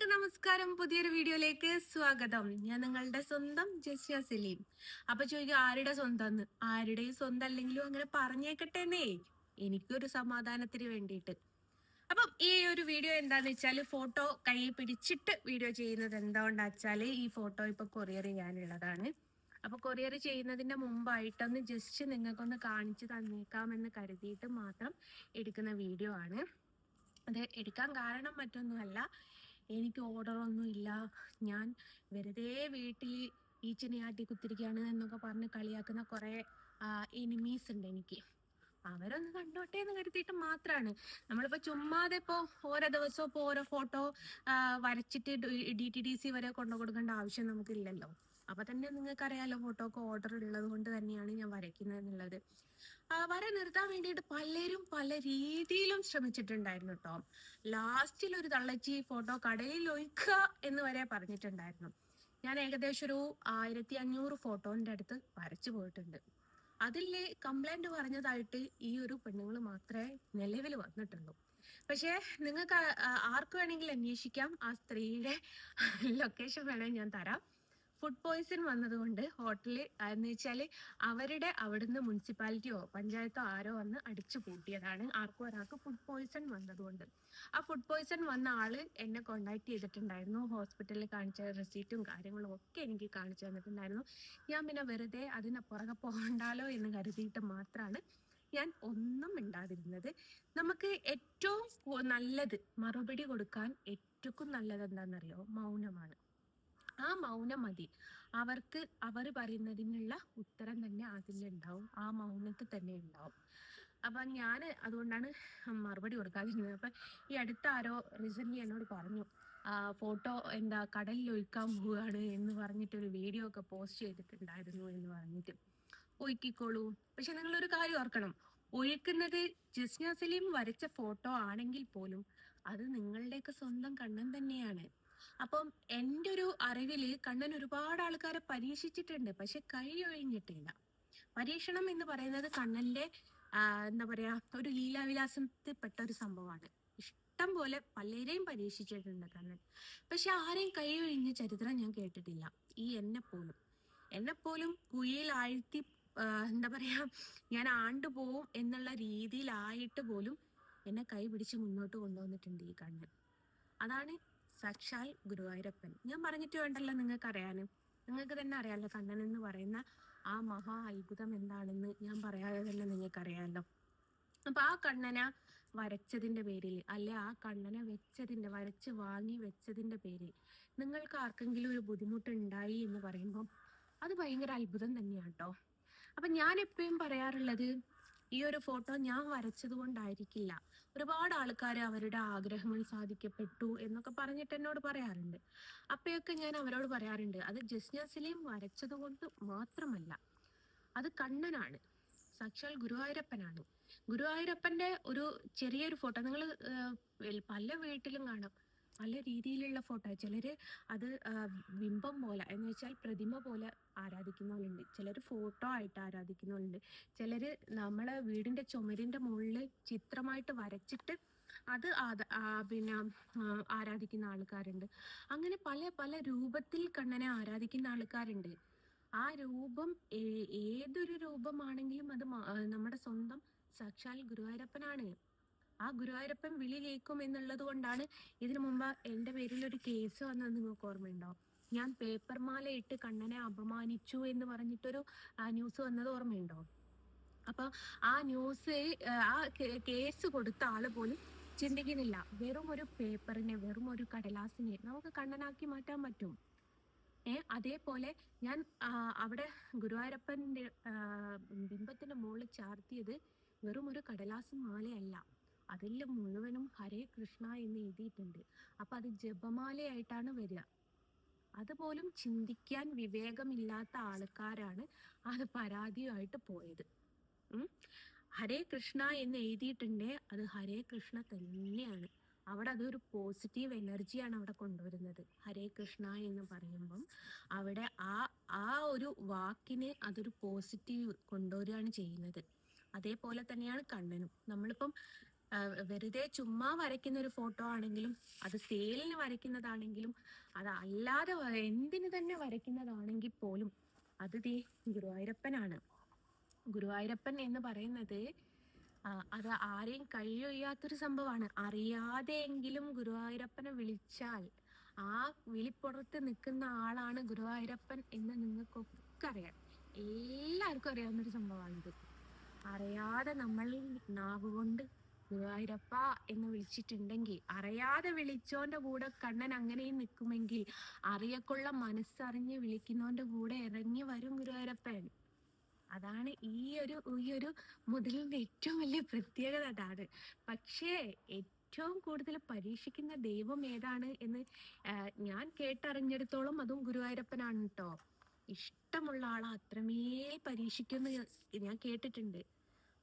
എല്ലാവർക്കും നമസ്കാരം. പുതിയൊരു വീഡിയോയിലേക്ക് സ്വാഗതം. ഞാൻ നിങ്ങളുടെ സ്വന്തം ജസ്യ സലീം അപ്പൊ ചോദിക്കും ആരുടെ സ്വന്തം ആരുടെയും സ്വന്തം അല്ലെങ്കിലും അങ്ങനെ പറഞ്ഞേക്കട്ടെന്നേ. എനിക്കൊരു സമാധാനത്തിന് വേണ്ടിയിട്ട്. അപ്പം ഈ ഒരു വീഡിയോ എന്താന്ന് വെച്ചാൽ ഫോട്ടോ കൈ പിടിച്ചിട്ട് വീഡിയോ ചെയ്യുന്നത് എന്താണെന്ന് വെച്ചാൽ ഈ ഫോട്ടോ ഇപ്പൊ കൊറിയർ ചെയ്യാനുള്ളതാണ്. അപ്പൊ കൊറിയർ ചെയ്യുന്നതിന്റെ മുമ്പായിട്ടൊന്ന് ജസ്റ്റ് നിങ്ങൾക്കൊന്ന് കാണിച്ചു തന്നേക്കാമെന്ന് കരുതിയിട്ട് മാത്രം എടുക്കുന്ന വീഡിയോ ആണ്. അത് എടുക്കാൻ കാരണം മറ്റൊന്നുമല്ല. എനിക്ക് ഓർഡറൊന്നും ഇല്ല. ഞാൻ വെറുതെ വീട്ടിൽ ഈച്ചനെയാട്ടി കുത്തിരിക്കുകയാണ് എന്നൊക്കെ പറഞ്ഞ് കളിയാക്കുന്ന കുറേ എനിമീസ് ഉണ്ട് എനിക്ക്. അവരൊന്ന് കണ്ടോട്ടെ എന്ന് കരുതിയിട്ട് മാത്രമാണ് നമ്മളിപ്പോ ചുമ്മാതെ ഇപ്പോ ഓരോ ദിവസവും ഇപ്പോ ഓരോ ഫോട്ടോ വരച്ചിട്ട് ഡി ടി ഡി സി വരെ കൊണ്ടു കൊടുക്കേണ്ട ആവശ്യം നമുക്കില്ലല്ലോ. അപ്പൊ തന്നെ നിങ്ങൾക്ക് അറിയാലോ ഫോട്ടോ ഒക്കെ ഓർഡർ ഉള്ളത് കൊണ്ട് തന്നെയാണ് ഞാൻ വരയ്ക്കുന്നത് എന്നുള്ളത് വര നിർത്താൻ വേണ്ടിയിട്ട് പലരും പല രീതിയിലും ശ്രമിച്ചിട്ടുണ്ടായിരുന്നു കേട്ടോ ലാസ്റ്റിൽ ഒരു തള്ളച്ചി ഫോട്ടോ കടയിൽ ഒഴിക്കുക എന്ന് വരെ പറഞ്ഞിട്ടുണ്ടായിരുന്നു. ഞാൻ ഏകദേശം ഒരു ആയിരത്തി അഞ്ഞൂറ് ഫോട്ടോന്റെ അടുത്ത് വരച്ചു പോയിട്ടുണ്ട്. അതിലെ കംപ്ലൈന്റ് പറഞ്ഞതായിട്ട് ഈ ഒരു പെണ്ണുങ്ങൾ മാത്രമേ നിലവിൽ വന്നിട്ടുള്ളൂ. പക്ഷേ നിങ്ങൾക്ക് ആർക്ക് വേണമെങ്കിലും അന്വേഷിക്കാം. ആ സ്ത്രീയുടെ ലൊക്കേഷൻ വേണമെങ്കിൽ ഞാൻ തരാം. ഫുഡ് പോയിസൺ വന്നതുകൊണ്ട് ഹോട്ടലിൽ എന്ന് വെച്ചാൽ അവരുടെ അവിടുന്ന് മുനിസിപ്പാലിറ്റിയോ പഞ്ചായത്തോ ആരോ വന്ന് അടിച്ചു പൂട്ടിയതാണ്. ആർക്കും ഒരാൾക്ക് ഫുഡ് പോയിസൺ വന്നതുകൊണ്ട്. ആ ഫുഡ് പോയിസൺ വന്ന ആൾ എന്നെ കോണ്ടാക്ട് ചെയ്തിട്ടുണ്ടായിരുന്നു. ഹോസ്പിറ്റലിൽ കാണിച്ച റെസീറ്റും കാര്യങ്ങളും ഒക്കെ എനിക്ക് കാണിച്ചു തന്നിട്ടുണ്ടായിരുന്നു. ഞാൻ പിന്നെ വെറുതെ അതിനെ പുറകെ പോകണ്ടാലോ എന്ന് കരുതിയിട്ട് മാത്രമാണ് ഞാൻ ഒന്നും മിണ്ടാതിരുന്നത്. നമുക്ക് ഏറ്റവും നല്ലത് മറുപടി കൊടുക്കാൻ ഏറ്റവും നല്ലത് എന്താണെന്നറിയോ മൗനമാണ്. ആ മൗനം മതി അവർക്ക് അവർ പറയുന്നതിനുള്ള ഉത്തരം തന്നെ അതിലുണ്ടാവും ആ മൗനത്തിൽ തന്നെ ഉണ്ടാവും. അപ്പൊ ഞാൻ അതുകൊണ്ടാണ് മറുപടി കൊടുക്കാതിരുന്നത്. അപ്പൊ ഈ അടുത്ത ആരോ റീസെന്റ് എന്നോട് പറഞ്ഞു ഫോട്ടോ എന്താ കടലിൽ ഒഴിക്കാൻ പോവുകയാണ് എന്ന് പറഞ്ഞിട്ട് ഒരു വീഡിയോ ഒക്കെ പോസ്റ്റ് ചെയ്തിട്ടുണ്ടായിരുന്നു എന്ന് പറഞ്ഞിട്ട്. ഒഴുക്കിക്കോളൂ. പക്ഷെ ഒരു കാര്യം ഓർക്കണം. ഒഴുക്കുന്നത് ജസ്ന സലീം വരച്ച ഫോട്ടോ ആണെങ്കിൽ പോലും അത് നിങ്ങളുടെയൊക്കെ സ്വന്തം കണ്ണൻ തന്നെയാണ്. അപ്പം എന്റെ ഒരു അറിവിൽ കണ്ണൻ ഒരുപാട് ആൾക്കാരെ പരീക്ഷിച്ചിട്ടുണ്ട്. പക്ഷെ കൈ ഒഴിഞ്ഞിട്ടില്ല പരീക്ഷണം എന്ന് പറയുന്നത് കണ്ണന്റെ എന്താ പറയാ ഒരു ലീലാവിലാസത്തിൽ പെട്ട ഒരു സംഭവമാണ്. ഇഷ്ടം പോലെ പലരെയും പരീക്ഷിച്ചിട്ടുണ്ട് കണ്ണൻ. പക്ഷെ ആരെയും കൈ ഒഴിഞ്ഞ ചരിത്രം ഞാൻ കേട്ടിട്ടില്ല. ഈ എന്നെ പോലും എന്നെ പോലും കുഴിയിൽ ആഴ്ത്തി എന്താ പറയാ ഞാൻ ആണ്ടുപോകും എന്നുള്ള രീതിയിലായിട്ട് പോലും എന്നെ കൈ പിടിച്ച് മുന്നോട്ട് കൊണ്ടുവന്നിട്ടുണ്ട് ഈ കണ്ണൻ. അതാണ് സാക്ഷാൽ ഗുരുവായൂരപ്പൻ. ഞാൻ പറഞ്ഞിട്ട് വേണ്ടല്ലോ നിങ്ങൾക്ക് അറിയാനും നിങ്ങൾക്ക് തന്നെ അറിയാലോ കണ്ണൻ എന്ന് പറയുന്ന ആ മഹാ അത്ഭുതം എന്താണെന്ന് ഞാൻ പറയാതെ തന്നെ നിങ്ങൾക്ക് അറിയാമല്ലോ അപ്പൊ ആ കണ്ണന വരച്ചതിന്റെ പേരിൽ അല്ലെ ആ കണ്ണന വെച്ചതിന്റെ വരച്ച് വാങ്ങി വെച്ചതിന്റെ പേരിൽ നിങ്ങൾക്ക് ആർക്കെങ്കിലും ഒരു ബുദ്ധിമുട്ട് ഉണ്ടായി എന്ന് പറയുമ്പോൾ അത് ഭയങ്കര അത്ഭുതം തന്നെയാണ് കേട്ടോ അപ്പൊ ഞാൻ എപ്പോഴും പറയാറുള്ളത് ഈ ഒരു ഫോട്ടോ ഞാൻ വരച്ചത് കൊണ്ടായിരിക്കില്ല. ഒരുപാട് ആൾക്കാർ അവരുടെ ആഗ്രഹങ്ങൾ സാധിക്കപ്പെട്ടു എന്നൊക്കെ പറഞ്ഞിട്ട് എന്നോട് പറയാറുണ്ട്. അപ്പോഴൊക്കെ ഞാൻ അവരോട് പറയാറുണ്ട് അത് ജസ്ന സലീം വരച്ചത് കൊണ്ട് മാത്രമല്ല അത് കണ്ണനാണ് സാക്ഷാൽ ഗുരുവായൂരപ്പനാണ്. ഗുരുവായൂരപ്പന്റെ ഒരു ചെറിയൊരു ഫോട്ടോ നിങ്ങൾ പല വീട്ടിലും കാണാം. പല രീതിയിലുള്ള ഫോട്ടോ ചിലര് അത് ബിംബം പോലെ എന്ന് വെച്ചാൽ പ്രതിമ പോലെ ആരാധിക്കുന്നവരുണ്ട്. ചിലർ ഫോട്ടോ ആയിട്ട് ആരാധിക്കുന്നവരുണ്ട്. ചിലർ നമ്മളെ വീടിന്റെ ചുമരിന്റെ മുകളിൽ ചിത്രമായിട്ട് വരച്ചിട്ട് അത് പിന്നെ ആരാധിക്കുന്ന ആൾക്കാരുണ്ട്. അങ്ങനെ പല പല രൂപത്തിൽ കണ്ണനെ ആരാധിക്കുന്ന ആൾക്കാരുണ്ട്. ആ രൂപം ഏതൊരു രൂപമാണെങ്കിലും അത് നമ്മുടെ സ്വന്തം സാക്ഷാൽ ഗുരുവായൂരപ്പനാണ്. ആ ഗുരുവായൂരപ്പൻ വിളി കേൾക്കും എന്നുള്ളത് കൊണ്ടാണ് ഇതിനു മുമ്പ് എന്റെ പേരിൽ ഒരു കേസ് വന്നത് നിങ്ങൾക്ക് ഓർമ്മയുണ്ടോ? ഞാൻ പേപ്പർ മാല ഇട്ട് കണ്ണനെ അപമാനിച്ചു എന്ന് പറഞ്ഞിട്ടൊരു ന്യൂസ് വന്നത് ഓർമ്മയുണ്ടോ? അപ്പൊ ആ ന്യൂസ് ആ കേസ് കൊടുത്ത ആൾ പോലും ചിന്തിക്കുന്നില്ല. വെറും ഒരു പേപ്പറിനെ വെറും ഒരു കടലാസിനെ നമുക്ക് കണ്ണനാക്കി മാറ്റാൻ പറ്റും. ഏ അതേപോലെ ഞാൻ അവിടെ ഗുരുവായൂരപ്പന്റെ ബിംബത്തിന്റെ മുകളിൽ ചാർത്തിയത് വെറും ഒരു കടലാസ് മാലയല്ല. അതിൽ മുഴുവനും ഹരേ കൃഷ്ണ എന്ന് എഴുതിയിട്ടുണ്ട്. അപ്പൊ അത് ജപമാലയായിട്ടാണ് വരിക. അതുപോലും ചിന്തിക്കാൻ വിവേകമില്ലാത്ത ആൾക്കാരാണ് അത് പരാതിയായിട്ട് പോയത്. ഹരേ കൃഷ്ണ എന്ന് എഴുതിയിട്ടുണ്ടേ. അത് ഹരേ കൃഷ്ണ തന്നെയാണ്. അവിടെ അതൊരു പോസിറ്റീവ് എനർജിയാണ് അവിടെ കൊണ്ടുവരുന്നത്. ഹരേ കൃഷ്ണ എന്ന് പറയുമ്പം അവിടെ ആ ആ ഒരു വാക്കിനെ അതൊരു പോസിറ്റീവ് കൊണ്ടുവരികയാണ് ചെയ്യുന്നത്. അതേപോലെ തന്നെയാണ് കണ്ണനും. നമ്മളിപ്പം വെറുതെ ചുമ്മാ വരയ്ക്കുന്ന ഒരു ഫോട്ടോ ആണെങ്കിലും അത് സെയിലിന് വരയ്ക്കുന്നതാണെങ്കിലും അത് അല്ലാതെ എന്തിനു തന്നെ വരയ്ക്കുന്നതാണെങ്കിൽ പോലും അത് ദേ ഗുരുവായൂരപ്പനാണ്. ഗുരുവായൂരപ്പൻ എന്ന് പറയുന്നത് അത് ആരെയും കഴിയൊയ്യാത്തൊരു സംഭവമാണ്. അറിയാതെയെങ്കിലും ഗുരുവായൂരപ്പനെ വിളിച്ചാൽ ആ വിളിപ്പുറത്ത് നിൽക്കുന്ന ആളാണ് ഗുരുവായൂരപ്പൻ എന്ന് നിങ്ങൾക്കൊക്കെ അറിയാം. എല്ലാവർക്കും അറിയാവുന്ന അറിയാവുന്നൊരു സംഭവമാണിത്. അറിയാതെ നമ്മൾ നാവ് കൊണ്ട് ഗുരുവായൂരപ്പ എന്ന് വിളിച്ചിട്ടുണ്ടെങ്കിൽ അറിയാതെ വിളിച്ചോന്റെ കൂടെ കണ്ണൻ അങ്ങനെയും നിൽക്കുമെങ്കിൽ അറിയക്കുള്ള മനസ്സറിഞ്ഞ് വിളിക്കുന്നോന്റെ കൂടെ ഇറങ്ങി വരും ഗുരുവായൂരപ്പൻ. അതാണ് ഈ ഒരു ഈ ഒരു മുതലിന്റെ ഏറ്റവും വലിയ പ്രത്യേകത അതാണ്. പക്ഷേ ഏറ്റവും കൂടുതൽ പരീക്ഷിക്കുന്ന ദൈവം ഏതാണ് എന്ന് ഞാൻ കേട്ടറിഞ്ഞിടത്തോളം അതും ഗുരുവായൂരപ്പനാണ് കേട്ടോ ഇഷ്ടമുള്ള ആളെ അത്രമേൽ പരീക്ഷിക്കുമെന്ന് ഞാൻ കേട്ടിട്ടുണ്ട്.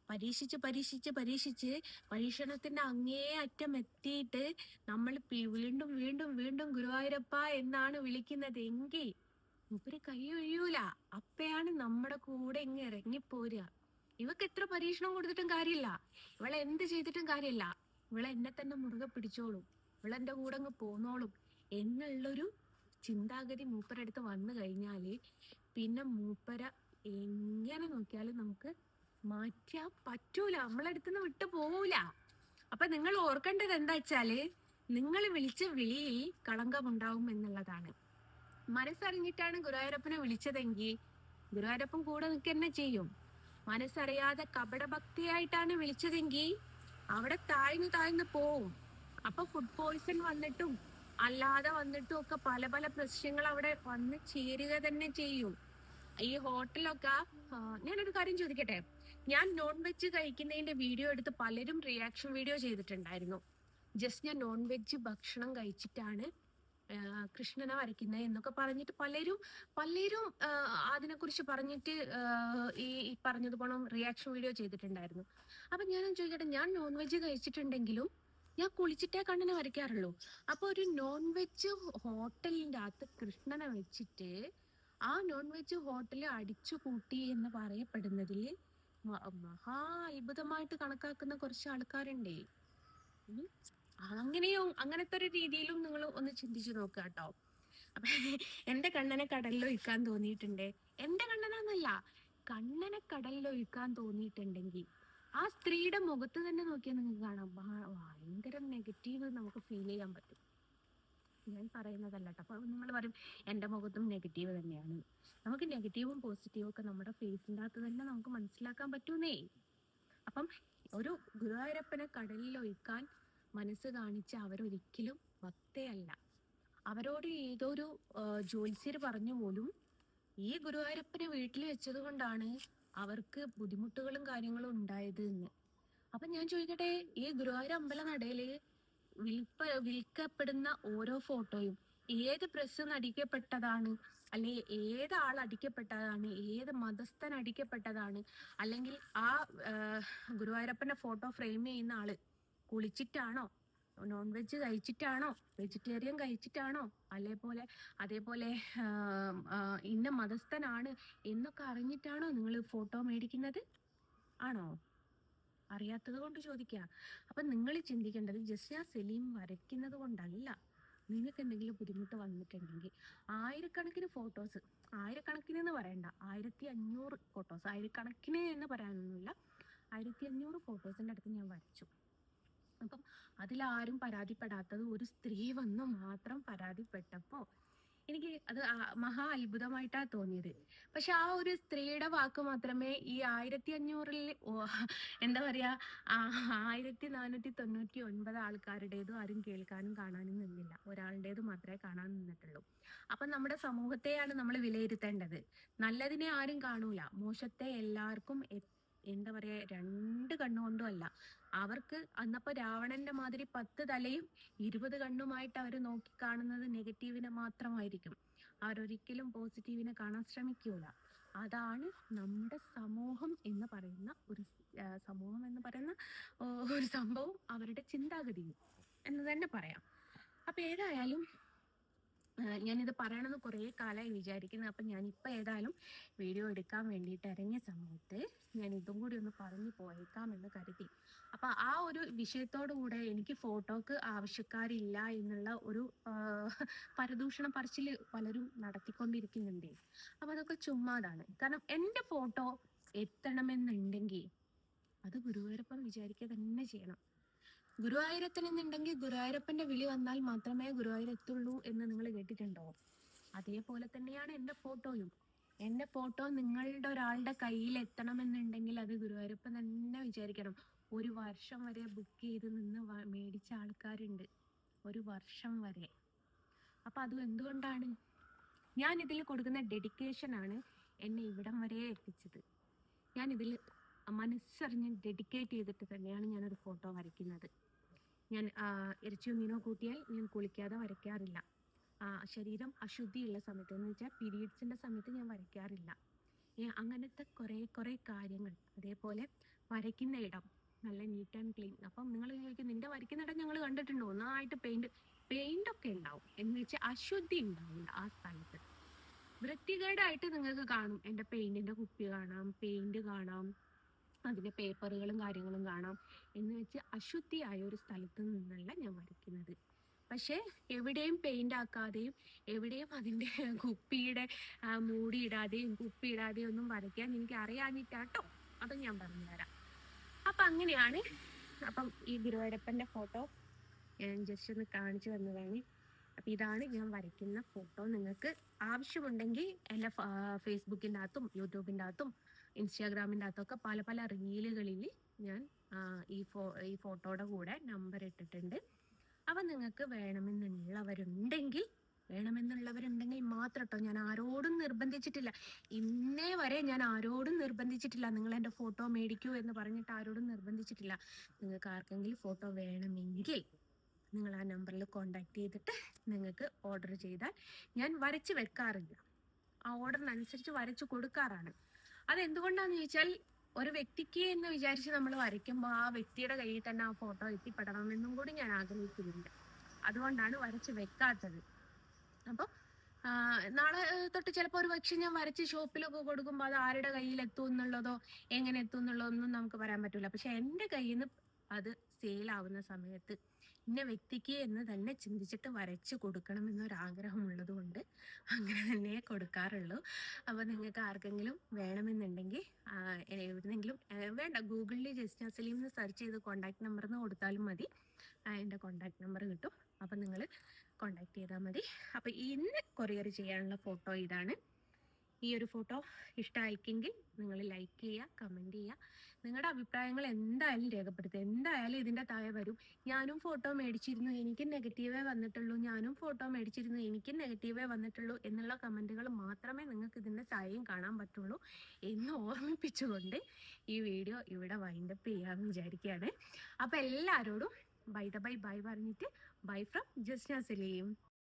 പരീക്ഷിച്ച് പരീക്ഷിച്ച് പരീക്ഷിച്ച് പരീക്ഷണത്തിന്റെ അങ്ങേ അറ്റം എത്തിയിട്ട് നമ്മൾ വീണ്ടും വീണ്ടും വീണ്ടും ഗുരുവായൂരപ്പ എന്നാണ് വിളിക്കുന്നത് എങ്കിൽ ഇവർ കൈയൊഴിയൂല അപ്പയാണ് നമ്മുടെ കൂടെ ഇങ്ങ് ഇറങ്ങിപ്പോരുക. ഇവക്ക് എത്ര പരീക്ഷണം കൊടുത്തിട്ടും കാര്യമില്ല. ഇവളെ എന്ത് ചെയ്തിട്ടും കാര്യമില്ല. ഇവളെ എന്നെ തന്നെ മുറുകെ പിടിച്ചോളും. ഇവളെന്റെ കൂടെ അങ്ങ് പോന്നോളും. എന്നുള്ളൊരു ചിന്താഗതി മൂപ്പരടുത്ത് വന്നു കഴിഞ്ഞാൽ പിന്നെ മൂപ്പര എങ്ങനെ നോക്കിയാലും നമുക്ക് മാറ്റാൻ പറ്റൂല. നമ്മളടുത്തുനിന്ന് വിട്ടു പോവൂല. അപ്പൊ നിങ്ങൾ ഓർക്കേണ്ടത് എന്താ വെച്ചാൽ നിങ്ങൾ വിളിച്ച വിളിയിൽ കളങ്കമുണ്ടാവും എന്നുള്ളതാണ്. മനസ്സറിഞ്ഞിട്ടാണ് ഗുരുവായൂരപ്പനെ വിളിച്ചതെങ്കിൽ ഗുരുവായൂരപ്പൻ കൂടെ നിൽക്കുക തന്നെ ചെയ്യും. മനസ്സറിയാതെ കപടഭക്തിയായിട്ടാണ് വിളിച്ചതെങ്കിൽ അവിടെ താഴ്ന്നു താഴ്ന്നു പോവും. അപ്പൊ ഫുഡ് പോയിസൺ വന്നിട്ടും അല്ലാതെ വന്നിട്ടും ഒക്കെ പല പല പ്രശ്നങ്ങൾ അവിടെ വന്ന് ചേരുക തന്നെ ചെയ്യും. ഈ ഹോട്ടലൊക്കെ ഞാനൊരു കാര്യം ചോദിക്കട്ടെ? ഞാൻ നോൺ വെജ് കഴിക്കുന്നതിന്റെ വീഡിയോ എടുത്ത് പലരും റിയാക്ഷൻ വീഡിയോ ചെയ്തിട്ടുണ്ടായിരുന്നു. ജസ്റ്റ് ഞാൻ നോൺ വെജ് ഭക്ഷണം കഴിച്ചിട്ടാണ് കൃഷ്ണനെ വരയ്ക്കുന്നത് എന്നൊക്കെ പറഞ്ഞിട്ട് പലരും പലരും അതിനെക്കുറിച്ച് പറഞ്ഞിട്ട് ഈ പറഞ്ഞത് പറഞ്ഞതുപോലെ റിയാക്ഷൻ വീഡിയോ ചെയ്തിട്ടുണ്ടായിരുന്നു. അപ്പൊ ഞാൻ ചോദിക്കട്ടെ ഞാൻ നോൺ വെജ് കഴിച്ചിട്ടുണ്ടെങ്കിലും ഞാൻ കുളിച്ചിട്ടേ കണ്ണനെ വരയ്ക്കാറുള്ളൂ. അപ്പൊ ഒരു നോൺ വെജ് ഹോട്ടലിന്റെ അകത്ത് കൃഷ്ണനെ വെച്ചിട്ട് ആ നോൺ വെജ് ഹോട്ടൽ അടിച്ചു കൂട്ടി എന്ന് പറയപ്പെടുന്നതിൽ മഹാ അത്ഭുതമായിട്ട് കണക്കാക്കുന്ന കുറച്ച് ആൾക്കാരുണ്ടേ അങ്ങനെയും അങ്ങനത്തെ ഒരു രീതിയിലും നിങ്ങൾ ഒന്ന് ചിന്തിച്ചു നോക്കുക കേട്ടോ. അപ്പൊ എന്റെ കണ്ണനെ കടലിലൊഴിക്കാൻ തോന്നിയിട്ടുണ്ട്. എന്റെ കണ്ണനാന്നല്ല കണ്ണനെ കടലിലൊഴിക്കാൻ തോന്നിയിട്ടുണ്ടെങ്കിൽ ആ സ്ത്രീയുടെ മുഖത്ത് തന്നെ നോക്കിയാൽ നിങ്ങൾക്ക് കാണാം. ഭയങ്കര നെഗറ്റീവ് നമുക്ക് ഫീൽ ചെയ്യാൻ പറ്റും. ഞാൻ പറയുന്നതല്ല കേട്ടോ അപ്പോൾ നിങ്ങൾ പറയും എന്റെ മുഖത്തും നെഗറ്റീവ് തന്നെയാണ്. നമുക്ക് നെഗറ്റീവും പോസിറ്റീവും ഒക്കെ നമ്മുടെ ഫേസിന്റെ അകത്ത് തന്നെ നമുക്ക് മനസ്സിലാക്കാൻ പറ്റുന്നേ. അപ്പം ഒരു ഗുരുവായൂരപ്പനെ കടലിൽ ഒഴിക്കാൻ മനസ്സ് കാണിച്ച അവരൊരിക്കലും ഭക്തയല്ല. അവരോട് ഏതൊരു ജ്യോത്സ്യർ പറഞ്ഞു പോലും ഈ ഗുരുവായൂരപ്പനെ വീട്ടിൽ വെച്ചത് കൊണ്ടാണ് അവർക്ക് ബുദ്ധിമുട്ടുകളും കാര്യങ്ങളും ഉണ്ടായത് എന്ന്. അപ്പൊ ഞാൻ ചോദിക്കട്ടെ ഈ ഗുരുവായൂർ അമ്പല നടയിൽ വിൽപ്പ വിൽക്കപ്പെടുന്ന ഓരോ ഫോട്ടോയും ഏത് പ്രസ് അടിക്കപ്പെട്ടതാണ് അല്ലെങ്കിൽ ഏത് ആൾ അടിക്കപ്പെട്ടതാണ് ഏത് മതസ്ഥൻ അടിക്കപ്പെട്ടതാണ് അല്ലെങ്കിൽ ആ ഗുരുവായൂരപ്പന്റെ ഫോട്ടോ ഫ്രെയിം ചെയ്യുന്ന ആൾ കുളിച്ചിട്ടാണോ നോൺ വെജ് കഴിച്ചിട്ടാണോ വെജിറ്റേറിയൻ കഴിച്ചിട്ടാണോ അതേപോലെ അതേപോലെ ഇന്ന മതസ്ഥനാണ് എന്നൊക്കെ അറിഞ്ഞിട്ടാണോ നിങ്ങൾ ഫോട്ടോ മേടിക്കുന്നത്? ആണോ? അറിയാത്തത് കൊണ്ട് ചോദിക്കുക അപ്പൊ നിങ്ങൾ ചിന്തിക്കേണ്ടത് ജസ്യ സലീം വരയ്ക്കുന്നത് കൊണ്ടല്ല. നിങ്ങൾക്ക് എന്തെങ്കിലും ബുദ്ധിമുട്ട് വന്നിട്ടുണ്ടെങ്കിൽ ആയിരക്കണക്കിന് ഫോട്ടോസ് ആയിരക്കണക്കിന് എന്ന് പറയണ്ട. ആയിരത്തി അഞ്ഞൂറ് ഫോട്ടോസ് ആയിരക്കണക്കിന് എന്ന് പറയാനൊന്നുമില്ല. ആയിരത്തി അഞ്ഞൂറ് ഫോട്ടോസിന്റെ അടുത്ത് ഞാൻ വരച്ചു. അപ്പം അതിലാരും പരാതിപ്പെടാത്തത് ഒരു സ്ത്രീ വന്ന് മാത്രം പരാതിപ്പെട്ടപ്പോ എനിക്ക് അത് മഹാ അത്ഭുതമായിട്ടാ തോന്നിയത്. പക്ഷെ ആ ഒരു സ്ത്രീയുടെ വാക്ക് മാത്രമേ ഈ ആയിരത്തി അഞ്ഞൂറിൽ എന്താ പറയാ ആയിരത്തി നാനൂറ്റി തൊണ്ണൂറ്റി ഒൻപത് ആൾക്കാരുടേതും ആരും കേൾക്കാനും കാണാനും നിന്നില്ല. ഒരാളുടേത് മാത്രമേ കാണാൻ നിന്നിട്ടുള്ളൂ. അപ്പൊ നമ്മുടെ സമൂഹത്തെയാണ് നമ്മൾ വിലയിരുത്തേണ്ടത്. നല്ലതിനെ ആരും കാണൂല. മോശത്തെ എല്ലാവർക്കും എന്താ പറയാ രണ്ട് കണ്ണുകൊണ്ടും അല്ല. അവർക്ക് അന്നപ്പോ രാവണന്റെ മാതിരി പത്ത് തലയും ഇരുപത് കണ്ണുമായിട്ട് അവർ നോക്കി കാണുന്നത് നെഗറ്റീവിനെ മാത്രമായിരിക്കും. അവരൊരിക്കലും പോസിറ്റീവിനെ കാണാൻ ശ്രമിക്കൂല. അതാണ് നമ്മുടെ സമൂഹം എന്ന് പറയുന്ന ഒരു സമൂഹം എന്ന് പറയുന്ന ഒരു സംഭവം അവരുടെ ചിന്താഗതിയും എന്ന് തന്നെ പറയാം. അപ്പൊ ഏതായാലും ഞാനിത് പറയണമെന്ന് കുറേ കാലമായി വിചാരിക്കുന്നത് അപ്പം ഞാനിപ്പോൾ ഏതായാലും വീഡിയോ എടുക്കാൻ വേണ്ടിയിട്ട് ഇറങ്ങിയ സമയത്ത് ഞാൻ ഇതും കൂടി ഒന്ന് പറഞ്ഞു പോയേക്കാമെന്ന് കരുതി. അപ്പം ആ ഒരു വിഷയത്തോടു കൂടെ എനിക്ക് ഫോട്ടോക്ക് ആവശ്യക്കാരില്ല എന്നുള്ള ഒരു പരദൂഷണ പറച്ചിൽ പലരും നടത്തിക്കൊണ്ടിരിക്കുന്നുണ്ട്. അപ്പം അതൊക്കെ ചുമ്മാതാണ്. കാരണം എന്റെ ഫോട്ടോ എത്തണമെന്നുണ്ടെങ്കിൽ അത് ഗുരുവായൂരപ്പൻ വിചാരിക്കുക തന്നെ ചെയ്യണം. ഗുരുവായൂരത്തിനെന്നുണ്ടെങ്കിൽ ഗുരുവായൂരപ്പന്റെ വിളി വന്നാൽ മാത്രമേ ഗുരുവായൂർ എത്തുള്ളൂ എന്ന് നിങ്ങൾ കേട്ടിട്ടുണ്ടോ? അതേപോലെ തന്നെയാണ് എന്റെ ഫോട്ടോയും. എന്റെ ഫോട്ടോ നിങ്ങളുടെ ഒരാളുടെ കയ്യിൽ എത്തണമെന്നുണ്ടെങ്കിൽ അത് ഗുരുവായൂരപ്പൻ തന്നെ വിചാരിക്കണം. ഒരു വർഷം വരെ ബുക്ക് ചെയ്ത് നിന്ന് മേടിച്ച ആൾക്കാരുണ്ട്. ഒരു വർഷം വരെ. അപ്പൊ അത് എന്തുകൊണ്ടാണ്? ഞാൻ ഇതിൽ കൊടുക്കുന്ന ഡെഡിക്കേഷൻ ആണ് എന്നെ ഇവിടം വരെ എത്തിച്ചത്. ഞാൻ ഇതിൽ മനസ്സറിഞ്ഞ് ഡെഡിക്കേറ്റ് ചെയ്തിട്ട് തന്നെയാണ് ഞാനൊരു ഫോട്ടോ വരയ്ക്കുന്നത്. ഞാൻ ഇറച്ചിയോ മീനോ കൂട്ടിയാൽ ഞാൻ കുളിക്കാതെ വരയ്ക്കാറില്ല. ശരീരം അശുദ്ധിയുള്ള സമയത്ത് എന്ന് വെച്ചാൽ പീരീഡ്സിന്റെ സമയത്ത് ഞാൻ വരയ്ക്കാറില്ല. അങ്ങനത്തെ കുറേ കുറേ കാര്യങ്ങൾ. അതേപോലെ വരയ്ക്കുന്ന ഇടം. നല്ല നീറ്റ് ആൻഡ് ക്ലീൻ അപ്പം നിങ്ങൾ ചോദിക്കും നിന്റെ വരയ്ക്കുന്ന ഇടം ഞങ്ങൾ കണ്ടിട്ടുണ്ടോ? ഒന്നായിട്ട് പെയിന്റ് പെയിന്റ് ഒക്കെ ഉണ്ടാവും. എന്ന് വെച്ചാൽ അശുദ്ധി ഉണ്ടാവില്ല ആ സ്ഥലത്ത്. വൃത്തികേടായിട്ട് നിങ്ങൾക്ക് കാണും. എന്റെ പെയിന്റിന്റെ കുപ്പി കാണാം പെയിന്റ് കാണാം. അതിന്റെ പേപ്പറുകളും കാര്യങ്ങളും കാണാം എന്ന് വെച്ച് അശുദ്ധിയായ ഒരു സ്ഥലത്ത് നിന്നല്ല ഞാൻ വരയ്ക്കുന്നത്. പക്ഷേ എവിടെയും പെയിന്റ് ആക്കാതെയും എവിടെയും അതിന്റെ കുപ്പിയുടെ മൂടിയിടാതെയും കുപ്പിയിടാതെയും ഒന്നും വരയ്ക്കാൻ എനിക്ക് അറിയാഞ്ഞിട്ടാട്ടോ അത് ഞാൻ പറഞ്ഞുതരാം. അപ്പൊ അങ്ങനെയാണ് അപ്പം ഈ ഗുരുവായൂരപ്പന്റെ ഫോട്ടോ ഞാൻ ജസ്റ്റ് ഒന്ന് കാണിച്ചു തന്നതാണ്. അപ്പൊ ഇതാണ് ഞാൻ വരയ്ക്കുന്ന ഫോട്ടോ. നിങ്ങൾക്ക് ആവശ്യമുണ്ടെങ്കിൽ എന്റെ ഫേസ്ബുക്കിന്റെ അകത്തും യൂട്യൂബിന്റെ അകത്തും ഇൻസ്റ്റാഗ്രാമിന്റെ അകത്തൊക്കെ പല പല റീലുകളിൽ ഞാൻ ഈ ഫോ ഈ ഫോട്ടോയുടെ കൂടെ നമ്പർ ഇട്ടിട്ടുണ്ട്. അപ്പം നിങ്ങൾക്ക് വേണമെന്നുള്ളവരുണ്ടെങ്കിൽ വേണമെന്നുള്ളവരുണ്ടെങ്കിൽ മാത്രം കേട്ടോ ഞാൻ ആരോടും നിർബന്ധിച്ചിട്ടില്ല. ഇന്നേ വരെ ഞാൻ ആരോടും നിർബന്ധിച്ചിട്ടില്ല. നിങ്ങൾ എന്റെ ഫോട്ടോ മേടിക്കൂ എന്ന് പറഞ്ഞിട്ട് ആരോടും നിർബന്ധിച്ചിട്ടില്ല. നിങ്ങൾക്ക് ആർക്കെങ്കിലും ഫോട്ടോ വേണമെങ്കിൽ നിങ്ങൾ ആ നമ്പറിൽ കോണ്ടാക്ട് ചെയ്തിട്ട് നിങ്ങൾക്ക് ഓർഡർ ചെയ്താൽ ഞാൻ വരച്ച് വെക്കാറില്ല. ആ ഓർഡറിനനുസരിച്ച് വരച്ച് കൊടുക്കാറാണ്. അതെന്തുകൊണ്ടാന്ന് ചോദിച്ചാൽ ഒരു വ്യക്തിക്ക് എന്ന് വിചാരിച്ച് നമ്മൾ വരയ്ക്കുമ്പോൾ ആ വ്യക്തിയുടെ കയ്യിൽ തന്നെ ആ ഫോട്ടോ എത്തിപ്പെടണമെന്നും കൂടി ഞാൻ ആഗ്രഹിക്കുന്നുണ്ട്. അതുകൊണ്ടാണ് വരച്ച് വെക്കാത്തത്. അപ്പോൾ നാളെ തൊട്ട് ചിലപ്പോൾ ഒരു പക്ഷെ ഞാൻ വരച്ച് ഷോപ്പിലൊക്കെ കൊടുക്കുമ്പോൾ അത് ആരുടെ കയ്യിൽ എത്തും എന്നുള്ളതോ എങ്ങനെ എത്തും എന്നുള്ളതൊന്നും നമുക്ക് പറയാൻ പറ്റില്ല പക്ഷെ എന്റെ കയ്യിൽ നിന്ന് അത് സെയിലാവുന്ന സമയത്ത് ഇന്ന വ്യക്തിക്ക് എന്ന് തന്നെ ചിന്തിച്ചിട്ട് വരച്ച് കൊടുക്കണം എന്നൊരാഗ്രഹം ഉള്ളത് കൊണ്ട് അങ്ങനെ തന്നെ കൊടുക്കാറുള്ളൂ. അപ്പോൾ നിങ്ങൾക്ക് ആർക്കെങ്കിലും വേണമെന്നുണ്ടെങ്കിൽ എവിടുന്നെങ്കിലും വേണ്ട ഗൂഗിളിൽ ജസ്റ്റ് സലീം എന്ന് സെർച്ച് ചെയ്ത് കോൺടാക്ട് നമ്പർ എന്ന് കൊടുത്താലും മതി. എന്റെ കോൺടാക്ട് നമ്പർ കിട്ടും. അപ്പം നിങ്ങൾ കോൺടാക്ട് ചെയ്താൽ മതി. അപ്പോൾ ഇന്ന് കൊറിയർ ചെയ്യാനുള്ള ഫോട്ടോ ഇതാണ്. ഈ ഒരു ഫോട്ടോ ഇഷ്ടമായിക്കെങ്കിൽ നിങ്ങൾ ലൈക്ക് ചെയ്യുക കമന്റ് ചെയ്യുക നിങ്ങളുടെ അഭിപ്രായങ്ങൾ എന്തായാലും രേഖപ്പെടുത്തുക. എന്തായാലും ഇതിന്റെ താഴെ വരും. ഞാനും ഫോട്ടോ മേടിച്ചിരുന്നു എനിക്ക് നെഗറ്റീവേ വന്നിട്ടുള്ളൂ. ഞാനും ഫോട്ടോ മേടിച്ചിരുന്നു എനിക്ക് നെഗറ്റീവേ വന്നിട്ടുള്ളൂ എന്നുള്ള കമന്റുകൾ മാത്രമേ നിങ്ങൾക്ക് ഇതിന്റെ താഴെയും കാണാൻ പറ്റുള്ളൂ എന്ന് ഓർമ്മിപ്പിച്ചുകൊണ്ട് ഈ വീഡിയോ ഇവിടെ വൈൻഡപ്പ് ചെയ്യാമെന്ന് വിചാരിക്കുകയാണ്. അപ്പോൾ എല്ലാവരോടും ബൈ ദ ബൈ ബൈ പറഞ്ഞിട്ട് ബൈ ഫ്രം ജസ്ന സലീം.